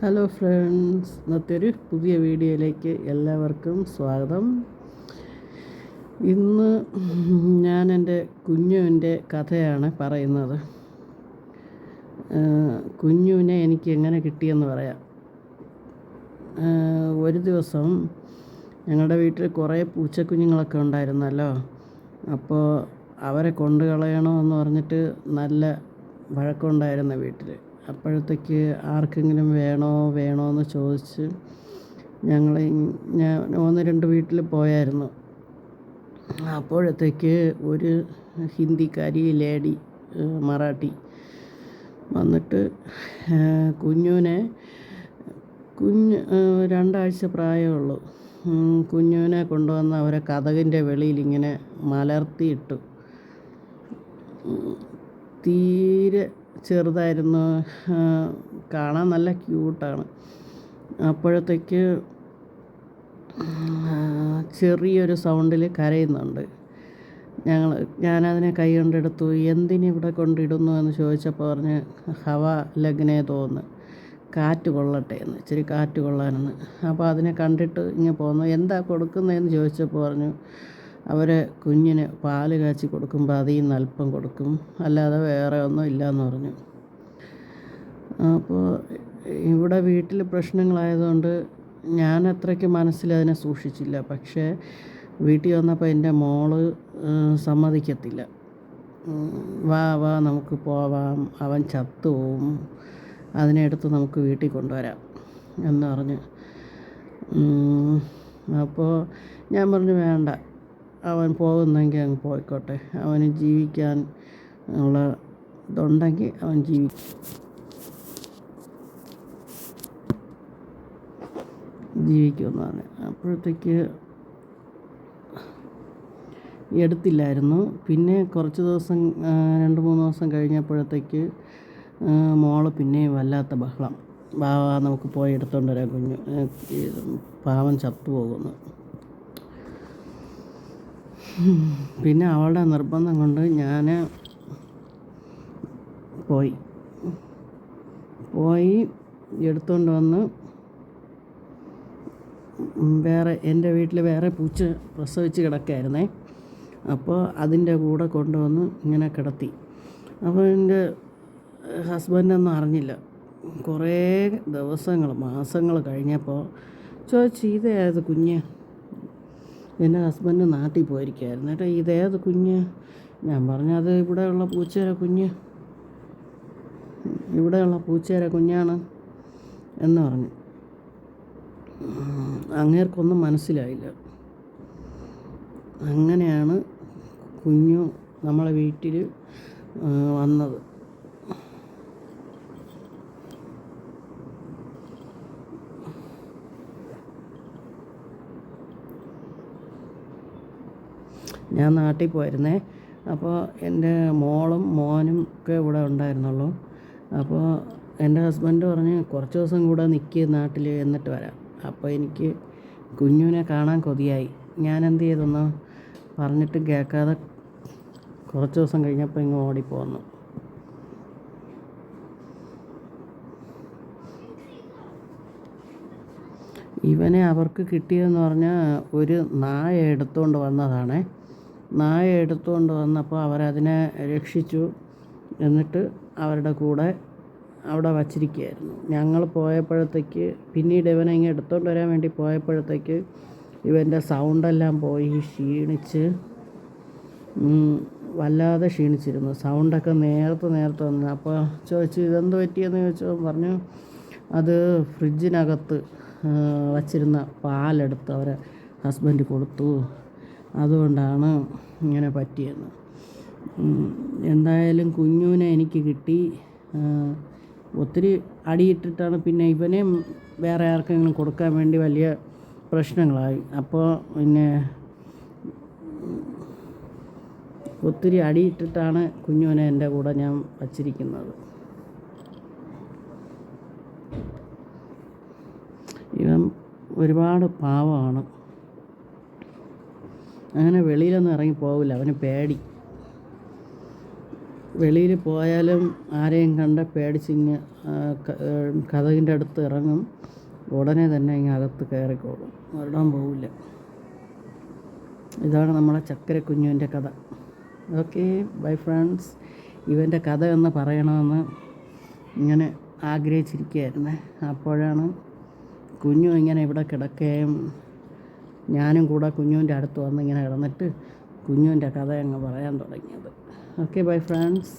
Hello friends ഇന്നത്തെ ഒരു പുതിയ വീഡിയോയിലേക്ക് എല്ലാവർക്കും സ്വാഗതം. ഇന്ന് ഞാൻ എന്റെ കുഞ്ഞുവിന്റെ കഥയാണ് പറയുന്നത്. കുഞ്ഞുവിനെ എനിക്ക് എങ്ങനെ കിട്ടിയെന്ന് പറയാം. ഒരു ദിവസം ഞങ്ങളുടെ വീട്ടിൽ കുറേ പൂച്ചക്കുഞ്ഞുങ്ങളൊക്കെ ഉണ്ടായിരുന്നല്ലോ. അപ്പോൾ അവരെ കൊണ്ടു കളയണമെന്ന് പറഞ്ഞിട്ട് നല്ല വഴക്കമുണ്ടായിരുന്നു വീട്ടിൽ അപ്പോഴത്തേക്ക് ആർക്കെങ്കിലും വേണോ വേണോ എന്ന് ചോദിച്ച് ഞങ്ങൾ ഞാൻ ഒന്ന് രണ്ട് വീട്ടിൽ പോയായിരുന്നു. അപ്പോഴത്തേക്ക് ഒരു ഹിന്ദിക്കാരി ലേഡി മറാഠി വന്നിട്ട് കുഞ്ഞുവിനെ കുഞ്ഞ് രണ്ടാഴ്ച പ്രായമുള്ളൂ കുഞ്ഞുവിനെ കൊണ്ടുവന്ന് അവരെ കഥകിന്റെ വെളിയിൽ ഇങ്ങനെ മലർത്തിയിട്ടു. തീരെ ചെറുതായിരുന്നു. കാണാൻ നല്ല ക്യൂട്ടാണ്. അപ്പോഴത്തേക്ക് ചെറിയൊരു സൗണ്ടിൽ കരയുന്നുണ്ട്. ഞങ്ങൾ ഞാനതിനെ കൈ കൊണ്ടെടുത്തു. എന്തിനിവിടെ കൊണ്ടിടുന്നു? എന്ന് ചോദിച്ചപ്പോൾ പറഞ്ഞ് ഹവ ലഗ്നെ തോന്നുന്നു കാറ്റ് കൊള്ളട്ടെ എന്ന് ഇച്ചിരി കാറ്റ് കൊള്ളാനെന്ന്. അപ്പോൾ അതിനെ കണ്ടിട്ട് ഇങ്ങനെ പോന്നു. എന്താ കൊടുക്കുന്നതെന്ന് ചോദിച്ചപ്പോൾ പറഞ്ഞു അവരെ കുഞ്ഞിന് പാൽ കാച്ചി കൊടുക്കുമ്പോൾ അതിൽ നിന്ന് അല്പം കൊടുക്കും. അല്ലാതെ വേറെ ഒന്നും ഇല്ലയെന്ന് പറഞ്ഞു. അപ്പോൾ ഇവിടെ വീട്ടിൽ പ്രശ്നങ്ങളായതുകൊണ്ട് ഞാൻ അത്രയ്ക്ക് മനസ്സിൽ അതിനെ സൂക്ഷിച്ചില്ല. പക്ഷേ വീട്ടിൽ വന്നപ്പോൾ എന്റെ മോൾ സമ്മതിക്കത്തില്ല. വാ വാ നമുക്ക് പോവാം. അവൻ ചത്തുപോവും. അതിനെ എടുത്ത് നമുക്ക് വീട്ടിൽ കൊണ്ടുവരാം എന്ന് പറഞ്ഞ്. അപ്പോൾ ഞാൻ പറഞ്ഞു വേണ്ട. അവൻ പോകുന്നെങ്കിൽ അങ്ങ് പോയിക്കോട്ടെ. അവന് ജീവിക്കാൻ ഉള്ള ഇതുണ്ടെങ്കിൽ അവൻ ജീവിക്കും. ജീവിക്കുമെന്നാണ് അപ്പോഴത്തേക്ക് എടുത്തില്ലായിരുന്നു. പിന്നെ കുറച്ച് ദിവസം രണ്ട് മൂന്ന് ദിവസം കഴിഞ്ഞപ്പോഴത്തേക്ക് മോൾ പിന്നെയും വല്ലാത്ത ബഹളം. വാ വാ നമുക്ക് പോയി എടുത്തോണ്ട് വരാം കുഞ്ഞു. പാവം ചത്തു പോകുന്നു പിന്നെ അവളുടെ നിർബന്ധം കൊണ്ട് ഞാൻ പോയി. പോയി എടുത്തുകൊണ്ട് വന്ന് വേറെ എന്റെ വീട്ടിൽ വേറെ പൂച്ച പ്രസവിച്ച് കിടക്കായിരുന്നേ. അപ്പോൾ അതിന്റെ കൂടെ കൊണ്ടുവന്ന് ഇങ്ങനെ കിടത്തി. അപ്പോൾ എന്റെ ഹസ്ബൻഡൊന്നും അറിഞ്ഞില്ല. കുറേ ദിവസങ്ങൾ മാസങ്ങൾ കഴിഞ്ഞപ്പോൾ ചോദിച്ചു ഇതേത് കുഞ്ഞ്? എന്റെ ഹസ്ബൻഡ് നാട്ടിൽ പോയിരിക്കുകയായിരുന്നു. കേട്ടോ ഇതേത് കുഞ്ഞ്? ഞാൻ പറഞ്ഞു അത് ഇവിടെയുള്ള പൂച്ചയുടെ കുഞ്ഞ്. ഇവിടെയുള്ള പൂച്ചയുടെ കുഞ്ഞാണ് എന്ന് പറഞ്ഞു. അങ്ങേർക്കൊന്നും മനസ്സിലായില്ല. അങ്ങനെയാണ് കുഞ്ഞു നമ്മളെ വീട്ടിൽ വന്നത്. ഞാൻ നാട്ടിൽ പോയിരുന്നേ. അപ്പോൾ എന്റെ മോളും മോനും ഒക്കെ ഇവിടെ ഉണ്ടായിരുന്നുള്ളൂ. അപ്പോൾ എന്റെ ഹസ്ബൻഡ് പറഞ്ഞ് കുറച്ച് ദിവസം കൂടെ നിൽക്കുക നാട്ടിൽ എന്നിട്ട് വരാം. അപ്പോൾ എനിക്ക് കുഞ്ഞുവിനെ കാണാൻ കൊതിയായി. ഞാൻ എന്ത് ചെയ്തെന്നോ പറഞ്ഞിട്ട് കേൾക്കാതെ കുറച്ച് ദിവസം കഴിഞ്ഞപ്പോൾ ഇങ്ങ് ഓടിപ്പോന്നു. ഇവനെ അവർക്ക് കിട്ടിയതെന്ന് പറഞ്ഞാൽ ഒരു നായ എടുത്തുകൊണ്ട് വന്നതാണേ. നായ എടുത്തുകൊണ്ട് വന്നപ്പോൾ അവരതിനെ രക്ഷിച്ചു എന്നിട്ട് അവരുടെ കൂടെ അവിടെ വച്ചിരിക്കുകയായിരുന്നു. ഞങ്ങൾ പോയപ്പോഴത്തേക്ക് പിന്നീട് ഇവനെ ഇങ്ങനെ എടുത്തുകൊണ്ട് വരാൻ വേണ്ടി പോയപ്പോഴത്തേക്ക് ഇവന്റെ സൗണ്ടെല്ലാം പോയി ക്ഷീണിച്ച് വല്ലാതെ ക്ഷീണിച്ചിരുന്നു. സൗണ്ടൊക്കെ നേരത്തെ നേരത്തെ വന്നു. അപ്പോൾ ചോദിച്ചു ഇതെന്ത് പറ്റിയെന്ന്? ചോദിച്ചപ്പോൾ പറഞ്ഞു അത് ഫ്രിഡ്ജിനകത്ത് വച്ചിരുന്ന പാലെടുത്ത് അവരെ ഹസ്ബൻഡ് കൊടുത്തു. അതുകൊണ്ടാണ് ഇങ്ങനെ പറ്റിയെന്ന് എന്തായാലും കുഞ്ഞുവിനെ എനിക്ക് കിട്ടി. ഒത്തിരി അടിയിട്ടിട്ടാണ് പിന്നെ ഇവനെയും വേറെ ആർക്കെങ്കിലും കൊടുക്കാൻ വേണ്ടി വലിയ പ്രശ്നങ്ങളായി. അപ്പോൾ പിന്നെ ഒത്തിരി അടിയിട്ടിട്ടാണ് കുഞ്ഞുവിനെ എന്റെ കൂടെ ഞാൻ വച്ചിരിക്കുന്നത്. ഇവൻ ഒരുപാട് പാവമാണ്. അങ്ങനെ വെളിയിലൊന്നും ഇറങ്ങി പോവില്ല. അവന് പേടി. വെളിയിൽ പോയാലും ആരെയും കണ്ട പേടിച്ചിങ്ങ് കഥകിന്റെ അടുത്ത് ഇറങ്ങും. ഉടനെ തന്നെ ഇങ്ങ് അകത്ത് കയറിക്കോളും. ഒരിടാൻ പോവില്ല. ഇതാണ് നമ്മളെ ചക്കര കുഞ്ഞുവിന്റെ കഥ. Okay bye friends. ഇവന്റെ കഥ എന്ന് പറയണമെന്ന് ഇങ്ങനെ ആഗ്രഹിച്ചിരിക്കുകയായിരുന്നേ. അപ്പോഴാണ് കുഞ്ഞു ഇങ്ങനെ ഇവിടെ കിടക്കുകയും ഞാനും കൂടെ കുഞ്ഞുവിന്റെ അടുത്ത് വന്ന് ഇങ്ങനെ കിടന്നിട്ട് കുഞ്ഞുവിന്റെ കഥ അങ്ങ് പറയാൻ തുടങ്ങിയത്. Okay bye friends